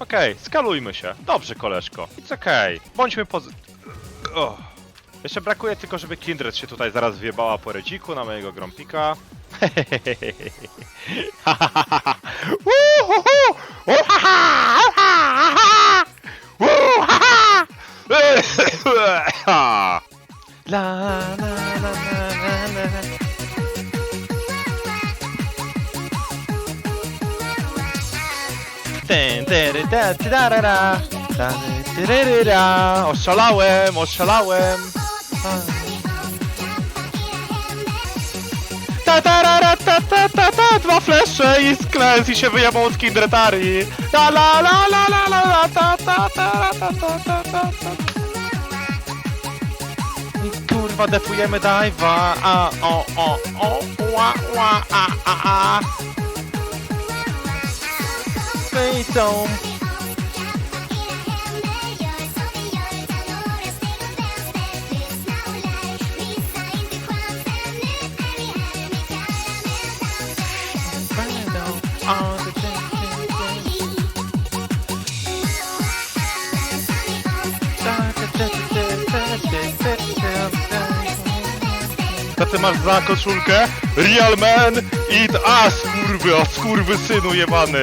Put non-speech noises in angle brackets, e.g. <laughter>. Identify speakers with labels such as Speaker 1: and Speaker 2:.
Speaker 1: Okej, skalujmy się. Dobrze, koleżko. It's okej. Bądźmy pozy... Oh. Jeszcze brakuje tylko, żeby Kindred się tutaj zaraz wjebała po redziku na mojego Grompika. <laughs> Uhuhu! Uhaha! Uhaha! Uhaha! <laughs> La la la la la la. Ten, tery, ta, ty, da, ra, ra. Ta, ty, ry, ry, ra. Oszalałem, oszalałem. Ta, ta, ta, ta, ta, ta, dwa flesze i skles i się wyjebał z kindretari. La, la, la, la, la, la, la, ta, ta, ta, ta, ta, ta, ta, ta. Kurwa defujemy dajwa, a, o, o, o, ła, ła, a, a, a. Co ty masz za koszulkę? Real man, eat ass, kurwy, o skurwy synu jebany.